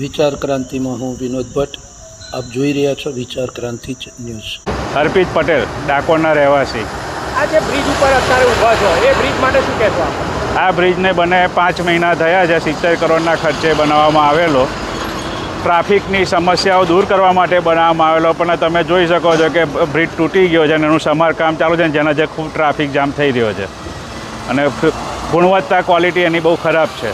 વિચાર ક્રાંતિમાં હું વિનોદ ભટ્ટ. આપ જોઈ રહ્યા છો વિચાર ક્રાંતિ ન્યૂઝ. અર્પિત પટેલ ડાકોરના રહેવાસી. આ જે બ્રિજ ઉપર અત્યારે ઊભા છો એ બ્રિજ માટે શું કહેશો આ બ્રિજને બને પાંચ મહિના થયા છે સિત્તેર કરોડના ખર્ચે બનાવવામાં આવેલો. ટ્રાફિકની સમસ્યાઓ દૂર કરવા માટે બનાવવામાં આવેલો પણ તમે જોઈ શકો છો કે બ્રિજ તૂટી ગયો છે અને એનું સમારકામ ચાલુ છે ને જેના જે ખૂબ ટ્રાફિક જામ થઈ રહ્યો છે. અને ગુણવત્તા ક્વોલિટી એની બહુ ખરાબ છે.